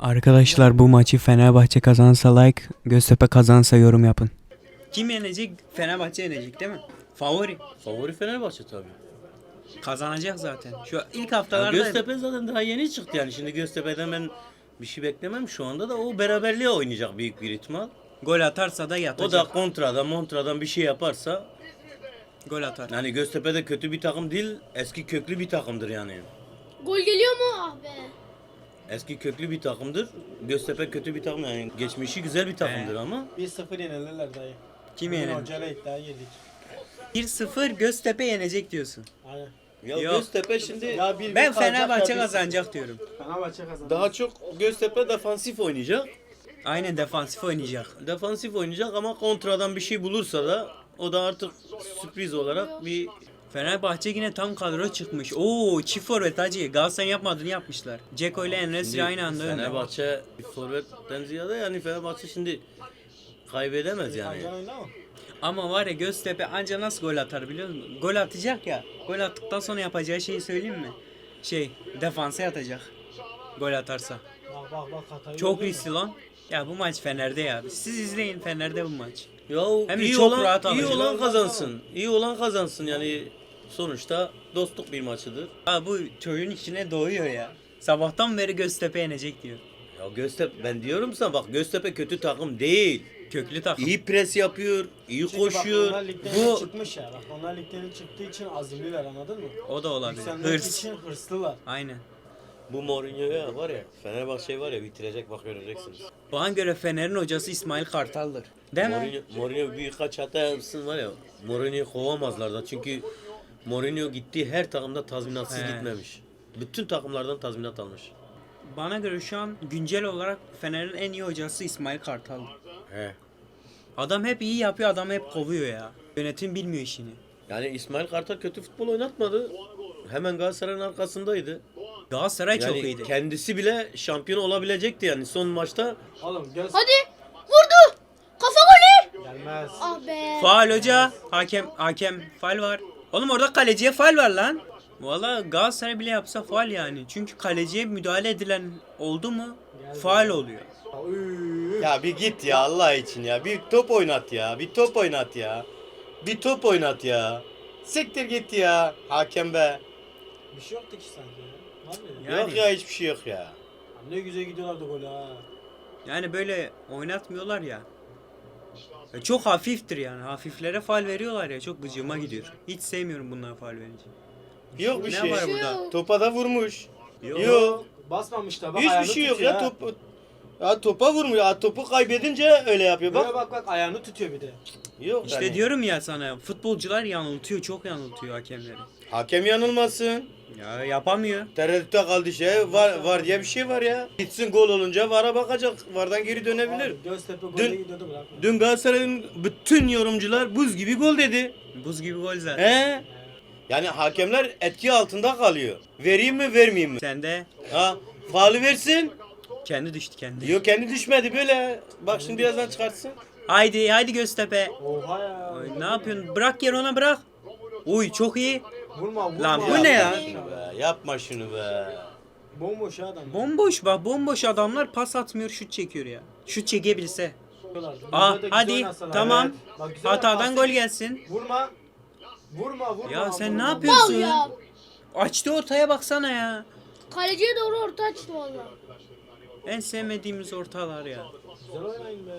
Arkadaşlar bu maçı Fenerbahçe kazansa like, Göztepe kazansa yorum yapın. Kim yenecek? Fenerbahçe yenecek değil mi? Favori. Favori Fenerbahçe tabii. Kazanacak zaten. Şu ilk Ya haftalarda Göztepe zaten daha yeni çıktı yani. Şimdi Göztepe'den ben bir şey beklemem. Şu anda da o beraberliğe oynayacak büyük bir ihtimal. gol atarsa da O yatacak. da kontradan, montradan bir şey yaparsa gol atar. yani Göztepe'de kötü bir takım değil, eski köklü bir takımdır yani. Gol geliyor mu? Ah be. Eski köklü bir takımdır. Göztepe kötü bir takım yani. Geçmişi güzel bir takımdır ama 1-0 yenilirler dayı. Kim Bugün yenir? hocayla iddia girdik. 1-0 Göztepe yenecek diyorsun. Aynen. ya Yok. Göztepe şimdi Ya bir Ben bir kalacak Fenerbahçe ya bir- kazanacak diyorum. Fenerbahçe kazanır. daha çok Göztepe defansif oynayacak. Aynen defansif oynayacak. Defansif oynayacak ama kontradan bir şey bulursa da o da artık sürpriz olarak bir Fenerbahçe yine tam kadro çıkmış. Oo çift forvet hacı. Galatasaray'ın yapmadığını yapmışlar. Ceko ile Enes'i Şimdi aynı anda önde. Fenerbahçe forvetten ziyade yani Fenerbahçe şimdi kaybedemez yani. Ama var ya Göztepe anca nasıl gol atar biliyor musun? Gol atacak ya. Gol attıktan sonra yapacağı şeyi söyleyeyim mi? Şey defansa yatacak. Gol atarsa. Bak bak bak Hatay'ı Çok gördün mü? riskli lan. Ya bu maç Fener'de ya. Siz izleyin Fener'de bu maç. Ya Hem de iyi çok olan rahat iyi olan kazansın. İyi olan kazansın yani sonuçta dostluk bir maçıdır. Ha bu çocuğun içine doğuyor ya. Sabahtan beri Göztepe yenecek diyor. Ya Göztepe ben diyorum sana bak Göztepe kötü takım değil. Köklü takım. İyi pres yapıyor, iyi Çünkü bak koşuyor. onlar ligden Bu çıkmış ya. Bak onlar ligden çıktığı için azimliler anladın mı? O da olabilir. Yükselmek Hırs. için hırslılar. Aynen. bu Mourinho'ya var ya Fenerbahçe'yi var ya bitirecek bak göreceksiniz. Bana göre Fener'in hocası İsmail Kartal'dır. Değil mi? Mourinho, Mourinho birkaç hata yapsın var ya Mourinho'yu kovamazlar da çünkü Mourinho gittiği her takımda tazminatsız He. gitmemiş. Bütün takımlardan tazminat almış. Bana göre şu an güncel olarak Fener'in en iyi hocası İsmail Kartal. He. Adam hep iyi yapıyor, adam hep kovuyor ya. Yönetim bilmiyor işini. Yani İsmail Kartal kötü futbol oynatmadı. Hemen Galatasaray'ın arkasındaydı. Galatasaray çok Yani iyiydi. kendisi bile şampiyon olabilecekti yani son maçta. Oğlum göz Hadi. Vurdu. Kafa golü. gelmez. Ah be. Faal hoca, hakem, hakem faal var. Oğlum orada kaleciye faal var lan. Valla Galatasaray bile yapsa faal yani. Çünkü kaleciye müdahale edilen oldu mu faal oluyor. Ya bir git ya Allah için ya. Bir top oynat ya. Bir top oynat ya. Bir top oynat ya. Siktir git ya. Hakem be. Bir şey yoktu ki sanki ya. Var mıydı? Yani- Yok ya hiçbir şey yok ya. Ne güzel gidiyorlardı gol ha. Yani böyle oynatmıyorlar ya. E, Çok hafiftir yani. Hafiflere faal veriyorlar ya. Çok gıcıma gidiyor. Hiç sevmiyorum bunlara faal verince. Yok bir Ne şey. var burada? Topa da vurmuş. Yok. Yok. Basmamış da bak Hiçbir şey yok tutuyor ya. Top, ya topa vurmuyor. Ya topu kaybedince öyle yapıyor. Bak Bak. bak bak ayağını tutuyor bir de. Yok İşte yani. diyorum ya sana futbolcular yanıltıyor. Çok yanıltıyor hakemleri. Hakem yanılmasın. Ya yapamıyor. Tereddütte kaldı şey var var diye bir şey var ya. Gitsin gol olunca vara bakacak. Vardan geri dönebilir. Abi, Göztepe Dün- golde gidiyordu bırakma. Dün Galatasaray'ın bütün yorumcular buz gibi gol dedi. Buz gibi gol zaten. He? Yani hakemler etki altında kalıyor. Vereyim mi vermeyeyim mi? Sen de Ha, faali versin. Kendi düştü kendi. Yok kendi düşmedi böyle. Bak şimdi birazdan çıkartsın. Haydi haydi Göztepe. Oha ya. Ay, ne yapıyorsun? Bırak yer ona bırak. Uy çok iyi. Vurma vurma. Lan bu ne ya? Yapma şunu be. Yapma şunu be. Bomboş adam. Bomboş bak bomboş adamlar pas atmıyor şut çekiyor ya. Şut çekebilse. Aa güzel hadi tamam. Evet. Bak, güzel Hatadan pas- gol gelsin. Vurma. Vurma vurma. Ya sen vurma. ne yapıyorsun? Ya. Açtı ortaya baksana ya. Kaleciye doğru orta açtı valla. En sevmediğimiz ortalar ya. Güzel oynayın be.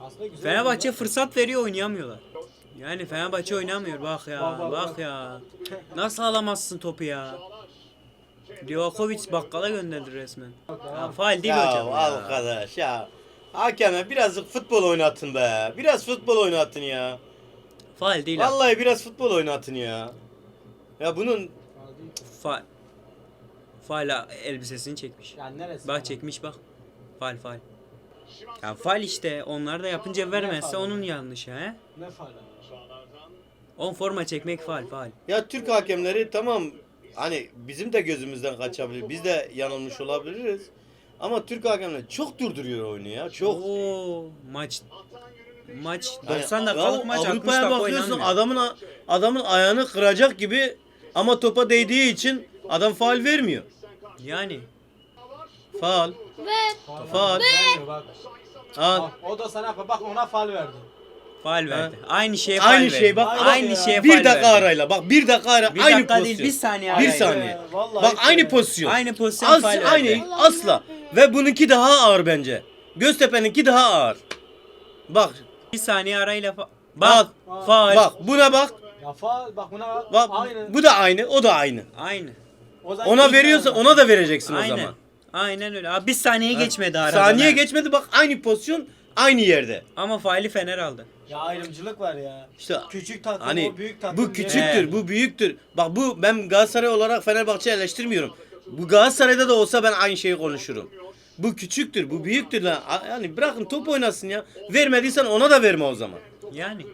Aslında güzel. Fenerbahçe fırsat veriyor oynayamıyorlar. Yani Fenerbahçe oynamıyor bak ya Bak, bak, bak bak. ya. Nasıl alamazsın topu ya? Livakovic bakkala gönderdi resmen. Ya, faal değil ya hocam ya. arkadaş ya. Hakeme birazcık futbol oynatın be. Biraz futbol oynatın ya. Faal değil. abi. Vallahi biraz futbol oynatın ya. Ya bunun Faal. Faal elbisesini çekmiş. Ya neresi? Bak çekmiş bak. Faal faal. Ya faal işte onlar da yapınca vermezse onun yanlışı he. Ne faal? On forma çekmek faal faal. ya Türk hakemleri tamam hani bizim de gözümüzden kaçabilir. Biz de yanılmış olabiliriz. Ama Türk hakemleri çok durduruyor oyunu ya. Çok. Oo maç maç Yani 90 dakikalık maç 60 Avrupa'ya bakıyorsun adamın adamın ayağını kıracak gibi ama topa değdiği için adam faal vermiyor. Yani Faal. Ver. Vermiyor bak. Al. Bak, O da sana yapar. Bak ona fal verdi. Faal verdi. Aynı şeye faal Aynı verdi. şey bak. Aynı Aynı ya. şeye faal Bir dakika verdi. arayla. Bak bir dakika ara. Bir aynı dakika pozisyon. değil bir saniye Bir arayla. saniye. Vallahi Bak aynı öyle. pozisyon. Aynı pozisyon As, faal verdi. aynı asla. Ve bununki daha ağır bence. Göztepe'ninki daha ağır. Bak. Bir saniye arayla fa- Bak. Bak. Faal. Bak buna bak. Ya fal bak buna bak. Bak Aynı. bu da aynı, o da aynı. Aynı. O Ona ilk veriyorsa ona da vereceksin o Aynen. zaman. Aynen öyle. Abi bir saniye geçmedi aradan. Saniye ha. geçmedi bak aynı pozisyon aynı yerde. Ama faali Fener aldı. Ya ayrımcılık var ya. İşte Küçük takım hani o büyük takım. bu diye- küçüktür, bu büyüktür. Bak bu ben Galatasaray olarak Fenerbahçe eleştirmiyorum. Bu Galatasaray'da da olsa ben aynı şeyi konuşurum. Bu küçüktür, bu büyüktür lan. A- Yani bırakın top oynasın ya. Vermediysen ona da verme o zaman. Yani.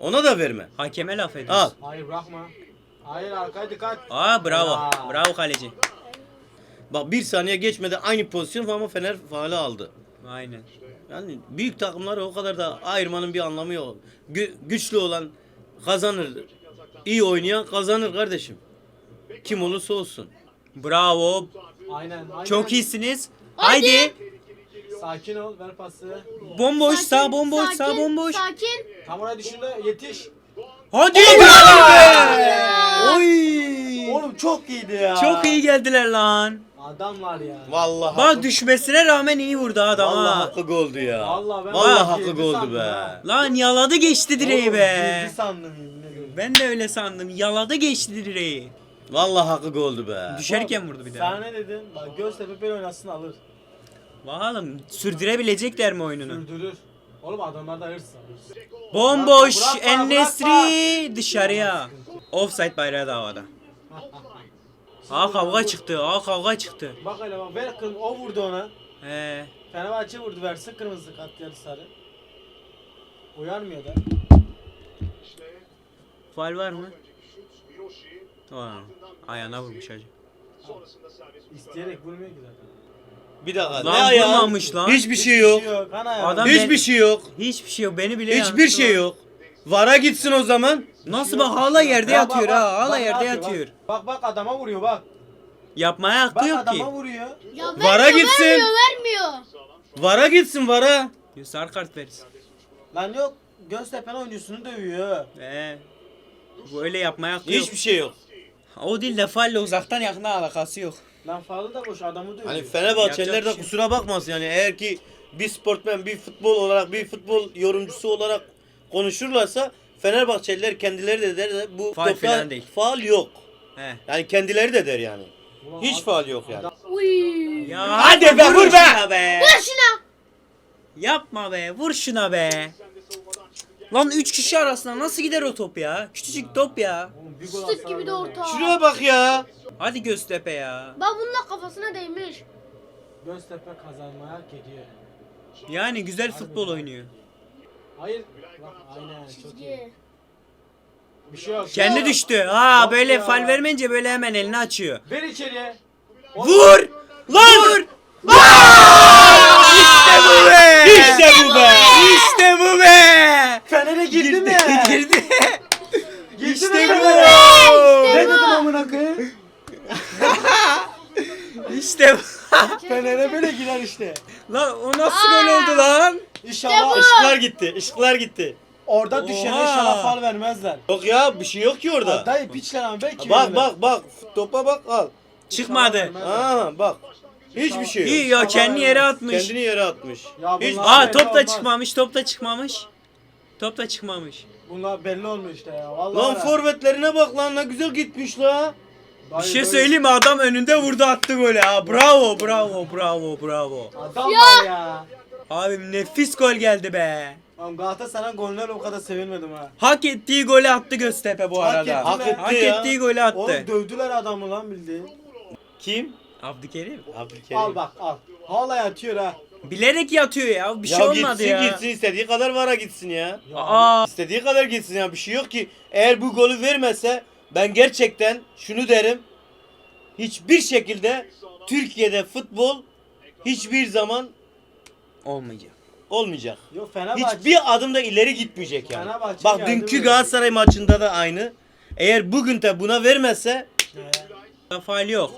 Ona da verme. Hakeme laf ediyorsun. Al. Hayır bırakma. Hayır arkaya dikkat. Aa bravo. Ya. Bravo kaleci. Bak bir saniye geçmedi aynı pozisyon ama Fener faali aldı. Aynen. Yani büyük takımları o kadar da ayırmanın bir anlamı yok. Gü- güçlü olan kazanır. İyi oynayan kazanır kardeşim. Kim olursa olsun. Bravo. Aynen. aynen. Çok iyisiniz. Haydi. Haydi. Sakin ol ver pası. Bomboş Sakin, sağ bomboş sağ sakin, bomboş. Sakin. Tam oraya düşünde yetiş. Hadi. Oy! Oğlum çok iyiydi ya. Çok iyi geldiler lan. Adamlar ya. Vallahi Bak düşmesine rağmen iyi vurdu adam Vallahi ha. hakkı goldu ya. Vallahi ben Vallahi girdi hakkı goldu sandım be. ha. Lan yaladı geçti direği Oğlum, be. sandım yemin. Ben de öyle sandım. Yaladı geçti direği. Vallahi hakkı goldu be. Düşerken vurdu bir Sen daha. ne dedin? Bak Göztepe böyle oynasın alır. Bakalım sürdürebilecekler mi oyununu? Sürdürür. Oğlum adamlarda hırs var. Bomboş Bırakma, bırakma, En-Nesri dışarıya. Offside bayrağı da havada. Aa kavga çıktı. Aa kavga çıktı. Bak hele bak ver kırm o vurdu ona. He. Fenerbahçe vurdu versin kırmızı kart yarı sarı. Uyarmıyor da. Faal var mı? Aa, ayağına vurmuş hacı. İsteyerek vurmuyor ki zaten. Bir dakika. Lan ne ayağı? vurmamış lan. Hiçbir şey yok. Kan ayağı. Adam- Hiçbir ben- şey yok. Hiçbir şey yok. Beni bile Hiçbir yanılttı şey lan. yok. Vara gitsin o zaman. Nasıl bak hala yerde Ya bak, yatıyor bak, ha. Hala bak ne yerde yapıyor, yatıyor. Bak bak, adama vuruyor bak. Yapmaya hakkı Bak yok ki. adama vuruyor. Ya Vara vermiyor, gitsin. Vermiyor vermiyor. Vara gitsin vara. Sarı kart verirsin. Lan yok Göztepe'nin oyuncusunu dövüyor. Ee, böyle yapmaya hakkı yok. Hiçbir şey yok. O değil de faalle uzaktan yakına alakası yok. Lan falı da boş adamı dövüyor. Hani Fenerbahçeliler Yapacak de bir şey kusura bakmasın yani eğer ki bir sportmen, bir futbol olarak, bir futbol yorumcusu olarak konuşurlarsa Fenerbahçeliler kendileri de der de bu Faul topta falan değil. faul yok. He. Yani kendileri de der yani. Ulan Hiç faul yok yani. Uy. Ya Hadi be, vur be! şuna be. Ver şuna. Yapma be. Vur şuna be. Lan 3 kişi arasında nasıl gider o top ya? Küçücük top ya. Atsa gibi de orta. Şuraya bak ya. Hadi Göztepe ya. Bak bunun da kafasına değmiş. Göztepe kazanmaya hak ediyor. Yani güzel futbol oynuyor. Hayır. Bak aynen çok iyi. Çizgi. Bir şey yok. Kendi Yok. düştü. Ha Yok böyle ya. fal vermeyince böyle hemen elini açıyor. Ver içeriye. Vur! Lan! Vur! İşte bu be! İşte bu be. İşte bu be! Fener'e girdi mi? Girdi. Girdi İşte bu. Ne dedim amına koyayım? İşte bu. Fener'e böyle girer işte. Lan o nasıl gol oldu lan? İnşallah Işıklar gitti. ışıklar gitti. orada düşene Oha. inşallah fal vermezler. Yok ya bir şey yok ki orada. Dayı piçler ama belki Bak verirler. bak bak. Topa bak al. Çıkmadı. Aa bak. Hiçbir şey yok. İyi ya kendi yere atmış. Kendini yere atmış. Ya Hiç... bunlar- Aa belli top da olmaz. çıkmamış, top da çıkmamış. Top da çıkmamış. Bunlar belli olmuyor işte ya. Vallahi Lan forvetlerine bak lan ne güzel gitmiş la. Bir şey söyleyeyim mi? Adam önünde vurdu attı golü ha. Bravo, bravo, bravo, bravo. Adam var ya. Abim nefis gol geldi be. Lan Galatasaray'ın golüne o kadar sevinmedim ha. Hak ettiği golü attı Göztepe bu Hak arada. etti Hak be. etti Hak ya. ettiği golü attı. Oğlum dövdüler adamı lan bildiğin. Kim? Abdülkerim. Abdülkerim. Al bak al. Hala yatıyor ha. Bilerek yatıyor ya. Bir ya şey olmadı gitsin ya. gitsin istediği kadar vara gitsin ya. Ya Aa, İstediği kadar gitsin ya bir şey yok ki. Eğer bu golü vermese ben gerçekten şunu derim. Hiçbir şekilde Türkiye'de futbol hiçbir zaman olmayacak. Olmayacak. Yok Fenerbahçe. Hiçbir adım da ileri gitmeyecek yani. Fenerbahçe Bak geldi dünkü mi? Galatasaray maçında da aynı. Eğer bugün de buna vermezse He. Faal yok.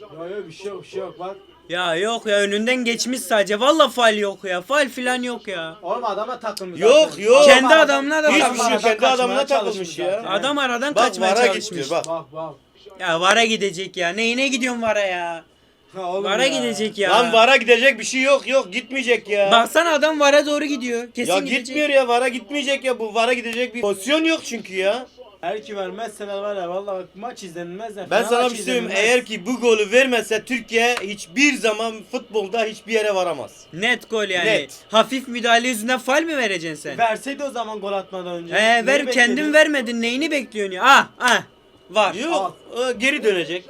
Yok yok bir şey yok bir şey yok bak. Ya yok ya önünden geçmiş sadece. Valla faal yok ya. Faal filan yok ya. Oğlum adama takılmış Yok, zaten. yok. Kendi adamına da Hiçbir takılmış. şey yok. Kendi adamına takılmış ya. zaten. Adam aradan Bak kaçmaya vara çalışmış. gitti bak. Bak bak. Ya vara gidecek ya. Neyine gidiyorsun vara ya? Vara ya. gidecek ya. Lan vara gidecek bir şey yok yok gitmeyecek ya. Baksana adam vara doğru gidiyor. Kesin ya gidecek. gitmiyor ya vara gitmeyecek ya bu vara gidecek bir pozisyon yok çünkü ya. Eğer ki vermezseler var ya valla bak maç izlenmez ya. Ben sana bir şey söyleyeyim eğer ki bu golü vermezse Türkiye hiçbir zaman futbolda hiçbir yere varamaz. Net gol yani. Net. Hafif müdahale yüzünden faal mi vereceksin sen? Verseydi o zaman gol atmadan önce. He Neyi ver bekledin? kendin vermedin. Neyini bekliyorsun ya? Ah ah. Var. Yok e, geri dönecek.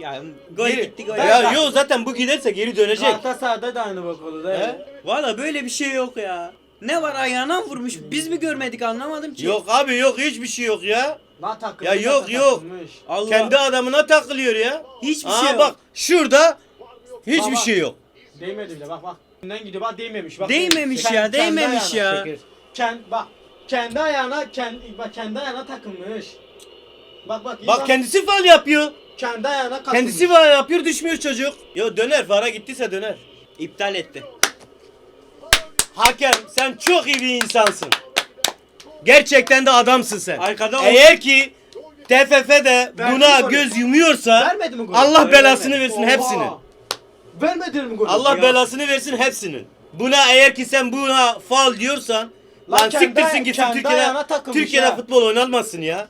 Ya gol Geri- gitti gol. Ya yok zaten bu giderse geri dönecek. Galatasaray'da da aynı bak oldu? Valla böyle bir şey yok ya. Ne var ayağına mı vurmuş? Biz mi görmedik anlamadım ki. Yok abi yok hiçbir şey yok ya. Lan takılmış. Ya yok, yok. takılmış. Allah. Kendi adamına takılıyor ya. Hiçbir Aa şey yok. bak şurada hiçbir şey yok. Değmedi bile bak bak. Önden gidiyor bak değmemiş. Bak, Değmemiş ya, kendi değmemiş ayağına. ya. Şeker. Kend, bak kendi ayağına kendi bak kendi ayağına takılmış. Bak bak iyi Bak kendisi faul yapıyor. Kendi ayağına takılmış. Kendisi faul yapıyor düşmüyor çocuk. Yo döner vara gittiyse döner. İptal etti. Hakem sen çok iyi bir insansın. Gerçekten de adamsın sen. Arkada Eğer ki TFF de Verdi buna golü? göz yumuyorsa Vermedi mi golü? Allah belasını versin Oha. hepsinin. Vermedi mi golü? Allah Ya. belasını versin hepsinin. Buna eğer ki sen buna faul diyorsan Lan lan kendi- siktirsin gitsin kendi Türkiye'de ayağına takılmış Türkiye'de futbol oynanmasın ya.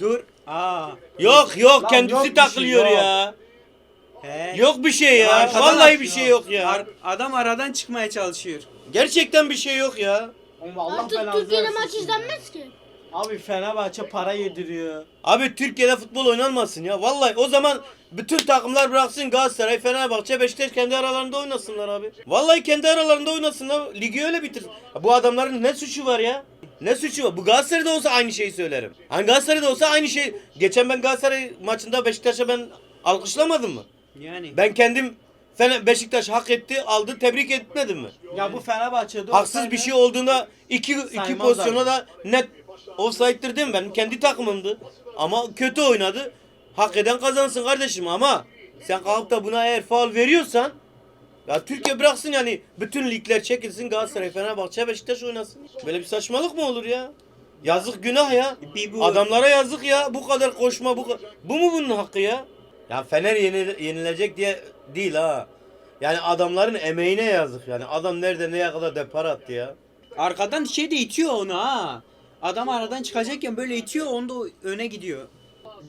Dur. Aa. Yok yok Lan kendisi yok bir şey, takılıyor yok. ya. He. Yok bir şey ya. Arkadan Vallahi atıyor. bir şey yok ya. Ar- adam aradan çıkmaya çalışıyor. Gerçekten bir şey yok ya. Oğlum Allah Artık belanızı Türkiye'de maç izlenmez ki. Abi Fenerbahçe para yediriyor. Abi Türkiye'de futbol oynanmasın ya. Vallahi o zaman bütün takımlar bıraksın Galatasaray, Fenerbahçe, Beşiktaş kendi aralarında oynasınlar abi. Vallahi kendi aralarında oynasınlar. Ligi öyle bitir. Bu adamların ne suçu var ya? Ne suçu var? Bu Galatasaray'da olsa aynı şeyi söylerim. Hani Galatasaray'da olsa aynı şey. Geçen ben Galatasaray maçında Beşiktaş'a ben alkışlamadım mı? Yani. Ben kendim Fener Beşiktaş hak etti, aldı, tebrik etmedim mi? Ya bu Fenerbahçe'de Haksız bir şey olduğunda iki, iki Saymazlar. pozisyona da net offside'dir değil mi? Benim kendi takımımdı. Ama kötü oynadı. Hak eden kazansın kardeşim ama sen kalkıp da buna eğer faul veriyorsan ya Türkiye bıraksın yani bütün ligler çekilsin Galatasaray, Fenerbahçe, Beşiktaş oynasın. Böyle bir saçmalık mı olur ya? Yazık günah ya. Adamlara yazık ya. Bu kadar koşma bu kadar. Bu mu bunun hakkı ya? Ya Fener yenil- yenilecek diye değil ha. Yani adamların emeğine yazık yani. Adam nerede neye kadar depar attı ya. Arkadan şey de itiyor onu ha. Adam aradan çıkacakken böyle itiyor onda o öne gidiyor.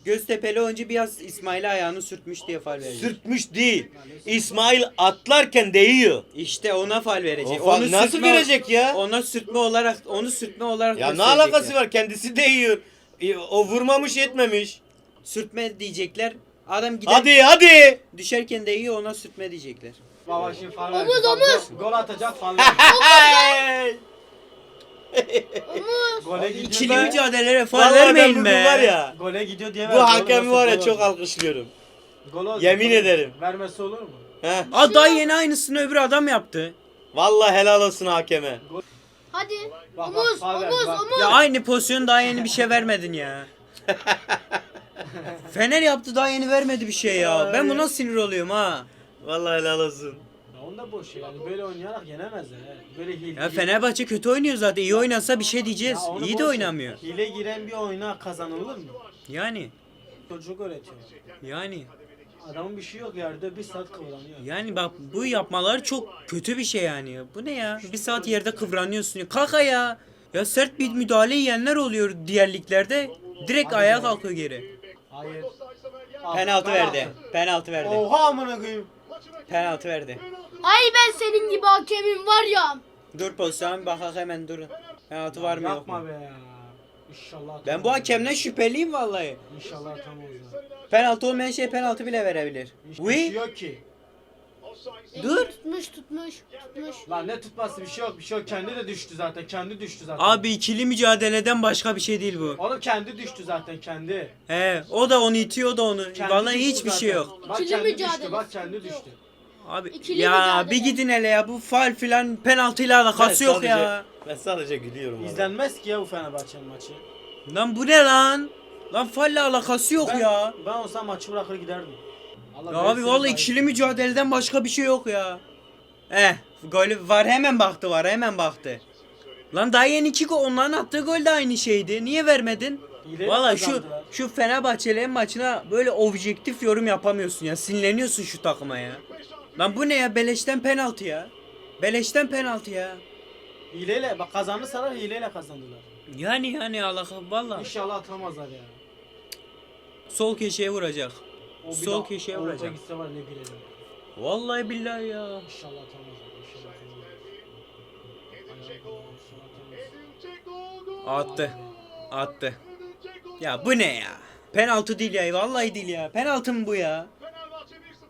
Göztepe'li oyuncu biraz İsmail'e ayağını sürtmüş diye faul verecek. Sürtmüş değil. İsmail atlarken değiyor. İşte ona faul verecek. O fa- nasıl sürtme- verecek ya? Ona sürtme olarak onu sürtme olarak Ya ne gösterecekler. alakası var? Kendisi değiyor. E, O vurmamış etmemiş. Sürtme diyecekler. Adam gider Hadi hadi. düşerken değiyor ona sürtme diyecekler. Baba şimdi falan. Omuz, omuz. Gol, atacak falan. Omuz. Gole gidiyor. İkili be. mücadelelere faul Vallahi ben vermeyin bugün be. var ya. Gole gidiyor diye Bu verdi. hakemi Gol var ya çok alkışlıyorum. Gol olsa Yemin ederim. Vermesi olur mu? He. Aa daha yeni aynısını öbür adam yaptı. Vallahi helal olsun hakeme. Hadi. Bak, omuz, bak, ver, omuz, bak. omuz. Ya aynı pozisyon daha yeni bir şey vermedin ya. Fener yaptı daha yeni vermedi bir şey ya. Ben buna sinir oluyorum ha. Vallahi helal olsun. Onda boş ya. Yani böyle oynayarak yenemezler. he. Böyle hile. Ya Fenerbahçe kötü oynuyor zaten. İyi oynasa bir şey diyeceğiz. Ya onu İyi boş de ver. oynamıyor. Hile giren bir oyuna kazanılır mı? Yani. Çocuk öğretiyor. Yani. Adamın bir şey yok yerde bir saat kıvranıyor. Yani bak bu yapmalar çok kötü bir şey yani. Bu ne ya? Bir saat yerde kıvranıyorsun. ya. Kalk ya. Ya sert bir müdahale yiyenler oluyor diğer liglerde. Direkt ayağa kalkıyor geri. Hayır. Penaltı verdi. Penaltı verdi. Oha amına koyayım. Penaltı verdi. Ay ben senin gibi hakemim var ya. Dur pozisyon bak hemen dur. Penaltı var mı yok Yapma mu? be ya. İnşallah. Ben bu hakemden şüpheliyim vallahi. İnşallah tam olacak. Penaltı olmayan şey penaltı bile verebilir. Hiçbir şey Oui. yok ki. Dur. Tutmuş tutmuş tutmuş. Lan ne tutması bir şey yok bir şey yok. Kendi de düştü zaten. Kendi düştü zaten. Abi ikili mücadeleden başka bir şey değil bu. Oğlum kendi düştü zaten kendi. He, o da onu itiyor o da onu. Kendi Vallahi düştü hiçbir zaten. şey yok. Bak İkili kendi mücadele. düştü. Bak kendi düştü. Abi İkili ya mücadele. bir gidin hele ya bu faul filan penaltıyla alakası yok ya. Ben sadece gülüyorum. vallahi. İzlenmez ki ya bu Fenerbahçe'nin maçı. Lan bu ne lan? Lan faulle alakası yok ben, ya. Ben olsam maçı bırakır giderdim. Ya abi daha- ikili mücadeleden başka bir şey yok ya. Eh golü var hemen baktı var hemen baktı. Lan daha yeni iki gol onların attığı gol de aynı şeydi. Niye vermedin? Valla şu şu Fenerbahçelerin maçına böyle objektif yorum yapamıyorsun ya. Sinirleniyorsun şu takıma ya. Lan bu ne ya? Beleşten penaltı ya. Beleşten penaltı ya. Hileyle bak kazanırsalar hileyle kazandılar. Yani yani Allah valla. İnşallah atamazlar ya. Sol köşeye vuracak. O bir Sol köşeye Avrupa vuracak. gitse var ne gülerim. Vallahi billahi ya. İnşallah atamazlar. İnşallah. Attı. Attı. Ya bu ne ya? Penaltı değil ya. Vallahi değil ya. Penaltı mı bu ya?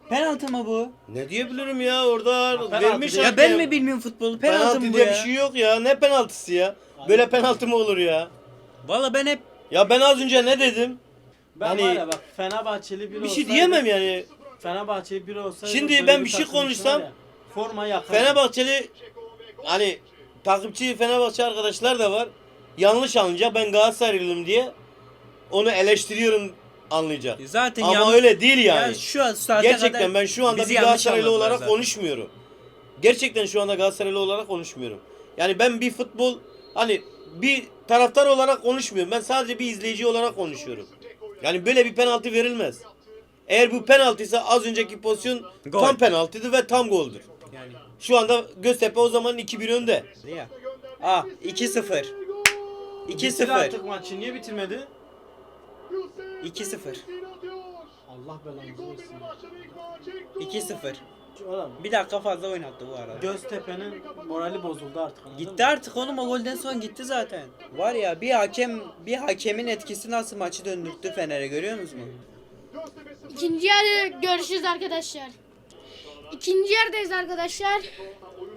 Penaltı mı bu? Ne diyebilirim ya orada vermiş. Ya ben mi bilmiyorum futbolu? Penaltı, Penaltı mı bu diye ya? bir şey yok ya. Ne penaltısı ya? Böyle penaltı mı olur ya? Vallahi ben hep Ya ben az önce ne dedim? Ben Hani- var ya bak Fenerbahçeli biri Bir şey olsaydı- diyemem yani. Fenerbahçeli biri olsaydı Şimdi böyle ben bir şey takım konuşsam- var ya, forma yakar. Fenerbahçeli hani takipçi Fenerbahçe arkadaşlar da var. Yanlış anlayacak ben Galatasaraylıyım diye onu eleştiriyorum anlayacak. zaten Ama yan- öyle değil yani. Ya şu an saate Gerçekten kadar ben şu anda bizi bir yanlış Galatasaraylı anladılar olarak zaten. konuşmuyorum. Gerçekten şu anda Galatasaraylı olarak konuşmuyorum. Yani ben bir futbol hani bir taraftar olarak konuşmuyorum. Ben sadece bir izleyici olarak konuşuyorum. Yani böyle bir penaltı verilmez. Eğer bu penaltıysa az önceki pozisyon Gol. tam penaltıydı ve tam goldür. Yani Şu anda Göztepe o zaman 2-1 önde. ya. Ah 2-0. Bitir 2-0. artık maçı niye bitirmedi? 2-0. Allah belanızı versin. 2-0. Oğlum Bir dakika fazla oynattı bu arada. Göztepe'nin morali bozuldu artık anladın Gitti mı? artık oğlum o golden sonra gitti zaten. Var ya bir hakem bir hakemin etkisi nasıl maçı döndürttü Fener'e görüyor musunuz? İkinci yarı görüşürüz arkadaşlar. İkinci yerdayız arkadaşlar.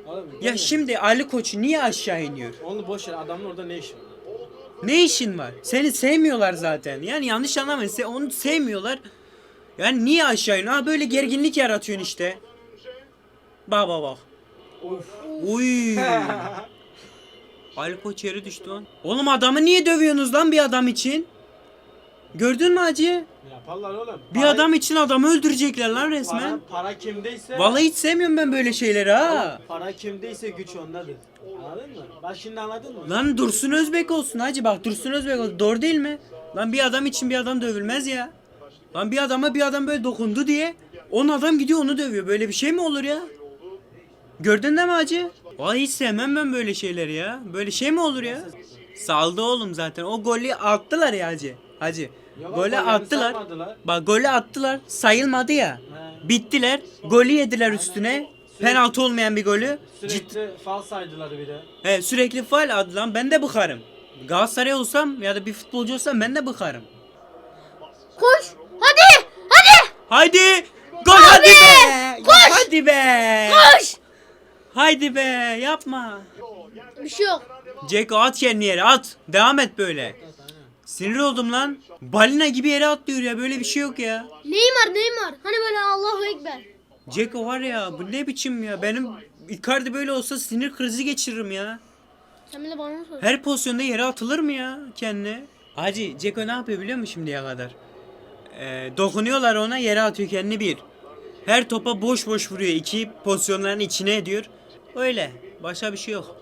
Oğlum, Ya görmüyor şimdi Ali Koç niye aşağı iniyor? musun? Onu boş ver adamın orada ne işi var? Ne işin var? Seni sevmiyorlar zaten. Yani yanlış anlamayın. Se- onu sevmiyorlar. Yani niye aşağı iniyor? Ha böyle gerginlik yaratıyorsun işte. Bak bak bak. Of. Uy. Ali Koç yere düştü lan. Oğlum adamı niye dövüyorsunuz lan bir adam için? Gördün mü hacı? Ne yaparlar oğlum? Bir Para- adam için adamı öldürecekler lan para, resmen. para kimdeyse Vallahi hiç sevmiyorum ben böyle şeyleri ha. para kimdeyse güç ondadır. Anladın mı? Bak şimdi anladın mı? Lan Dursun Özbek olsun hacı bak Dursun Özbek olsun. Doğru değil mi? Lan bir adam için bir adam dövülmez ya. Lan bir adama bir adam böyle dokundu diye on adam gidiyor onu dövüyor. Böyle bir şey mi olur ya? Gördün değil mi hacı? Vallahi hiç sevmem ben böyle şeyleri ya. Böyle şey mi olur ya? Saldı oğlum zaten. O golü attılar ya hacı. Hacı. Yok, Golü attılar. Bak golü attılar. Sayılmadı ya. He. Bittiler. Golü yediler üstüne. Penaltı olmayan bir golü. Cid- Sürekli fal saydılar bir de. He, sürekli faal adı lan ben de bıkarım. Galatasaray olsam ya da bir futbolcu olsam ben de bıkarım. Koş. Hadi. Hadi. Haydi! Gol hadi be! Koş! Hadi be! Koş. Haydi be! Yapma. Bir şey yok. Ceko at kendini yere at. Devam et böyle. Sinir oldum lan. Balina gibi yere atlıyor ya böyle bir şey yok ya. Neymar Neymar. Hani böyle Allahu Ekber. Ceko var ya bu ne biçim ya benim Icardi böyle olsa sinir krizi geçiririm ya. Sen bile bana sor. Her pozisyonda yere atılır mı ya kendine? Hacı Ceko ne yapıyor biliyor musun şimdiye kadar? Ee, dokunuyorlar ona yere atıyor kendini bir. Her topa boş boş vuruyor. iki pozisyonların içine ediyor. Öyle. Başka bir şey yok.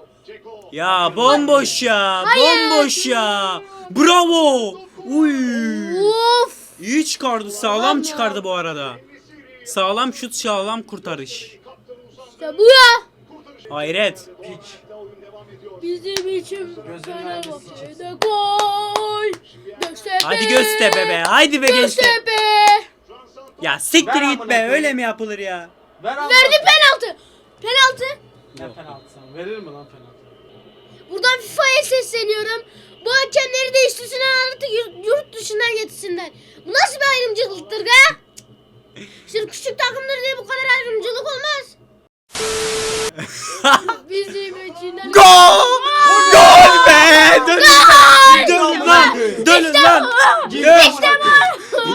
Ya bomboş ya. Bomboş ya. Bravo. Uy. Of. İyi çıkardı. Sağlam çıkardı bu arada. Sağlam şut, sağlam kurtarış. İşte bu ya. Hayret. Piç. Bizim için Fenerbahçe'de gol. Göztepe. Hadi Göztepe be. Haydi be Göztepe. Ya siktir git be. Öyle mi yapılır ya? Verdi penaltı. Penaltı. Ne penaltı sana? Verir mi lan penaltı? Buradan FIFA'ya sesleniyorum. Bu hakemleri değiştirsinler artık yurt, yurt dışından getirsinler. Bu nasıl bir ayrımcılıktır ga? Sırf küçük takımları diye bu kadar ayrımcılık olmaz. Bizim için Gol! Gol be! Dönün! Dönün lan! Dönün lan! Dön!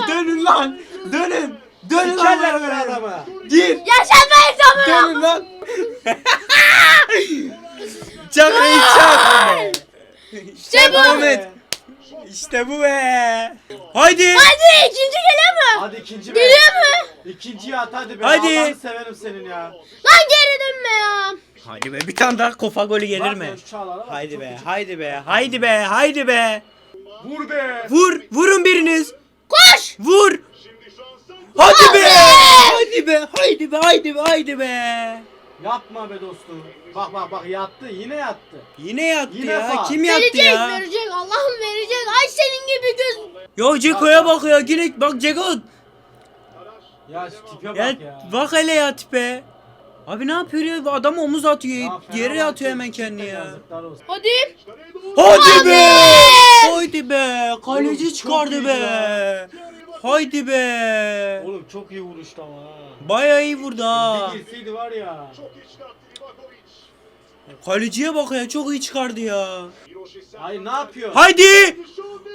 Dönün lan! Dönün! Dönün Sikerler lan! böyle adamı. Gir! Yaşamayız ama. Dönün lan! Çak reis çak! İşte bu. Ahmet! İşte bu be. Haydi. Hadi ikinci geliyor mu? Hadi ikinci be. Geliyor mu? İkinciyi at hadi be. Hadi. Allah'ını severim senin ya. Lan geri dönme ya. Hadi be bir tane daha kofa golü gelir Bak mi? ya şu çağlara bak, Haydi çok be, haydi be, haydi be, haydi be. Vur be. Vur, vurun biriniz. Koş. Vur. Hadi be. Haydi be, haydi be, haydi be, haydi be. Yapma be dostum. Bak bak bak yattı yine yattı. Yine yattı Yine ya. faul. Kim yattı Verecek ya? verecek Allah'ım verecek. Ay senin gibi göz. Yo Ceko'ya bak ya. Yine bak Ceko. Ya şu tipe bak Ya, ya. bak hele ya tipe. Abi ne yapıyor ya? Adam omuz atıyor. Ya Yere Fenerbahçe atıyor hemen kendini ya. yazıklar olsun. Hadi. Hadi be. Hadi. Haydi be. Kaleci Oğlum, çok çıkardı iyi be. ya. Haydi be. Oğlum çok iyi vuruştu ama ha. Bayağı iyi vurdu ha. Bir girseydi var ya. Kaleciye bak ya çok iyi çıkardı ya. Hayır ne yapıyor? Haydi!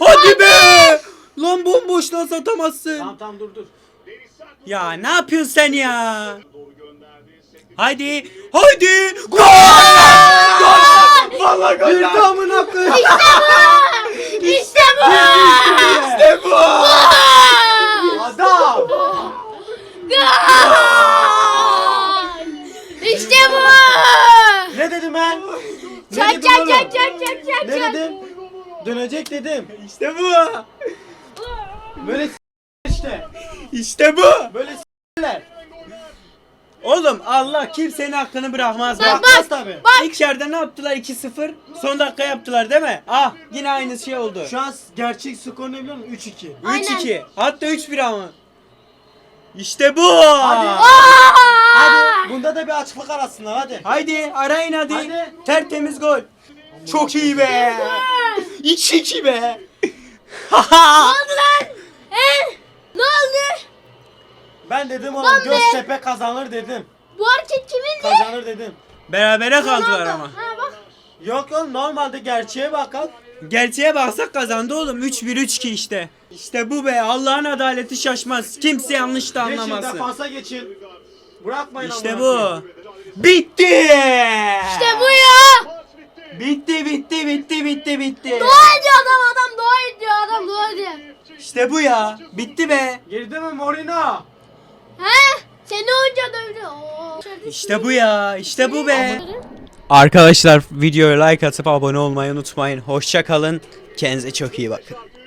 Hadi be! Lan bomboş lan satamazsın. Tamam tamam dur dur. Ya ne yapıyorsun sen ya? Haydi! Haydi! Gol! Gol! Vallahi gol! Girdi amına koyayım. İşte bu. İşte bu! Adam. Gol. İşte bu. Ne dedim ben? Ne Çak dedim çak oğlum? çak çak çak çak Ne çak. dedim? Dönecek dedim. İşte bu! Böyle s- işte. İşte bu! Böyle s**ler. Oğlum Allah kimsenin hakkını bırakmaz. Bak, Bak, Bak tabi. İlk yarıda ne yaptılar 2-0? Son dakika yaptılar değil mi? Ah yine aynı şey oldu. Şu an gerçek skor ne biliyor musun? 3-2. 3-2. Hatta 3-1 ama. İşte bu. Hadi. Hadi. Bunda da bir açıklık arasınlar hadi. Haydi arayın hadi. Hadi. Tertemiz gol. Çok iyi be. 2-2 be. Ne oldu lan? He? Ne oldu? Ben dedim Lan oğlum be. Göztepe kazanır dedim. Bu hareket kimindi? Kazanır dedim. Berabere kaldılar Ronaldo. ama. Ha bak. Yok oğlum normalde gerçeğe bakalım. Gerçeğe baksak kazandı oğlum. 3-1 3-2 işte. İşte bu be. Allah'ın adaleti şaşmaz. Kimse yanlış da Geçin anlamasın. defansa geçin. Bırakmayın İşte amına bu. koyayım. Bitti. İşte bu ya. Bitti bitti bitti bitti bitti. Dua ediyor adam adam dua ediyor adam dua ediyor. İşte bu ya. Bitti be. Girdi mi Morino? He? Seni hoca dövdü. Oo. İşte bu ya. İşte bu be. Arkadaşlar videoya like atıp abone olmayı unutmayın. Hoşça kalın. Kendinize çok iyi bakın.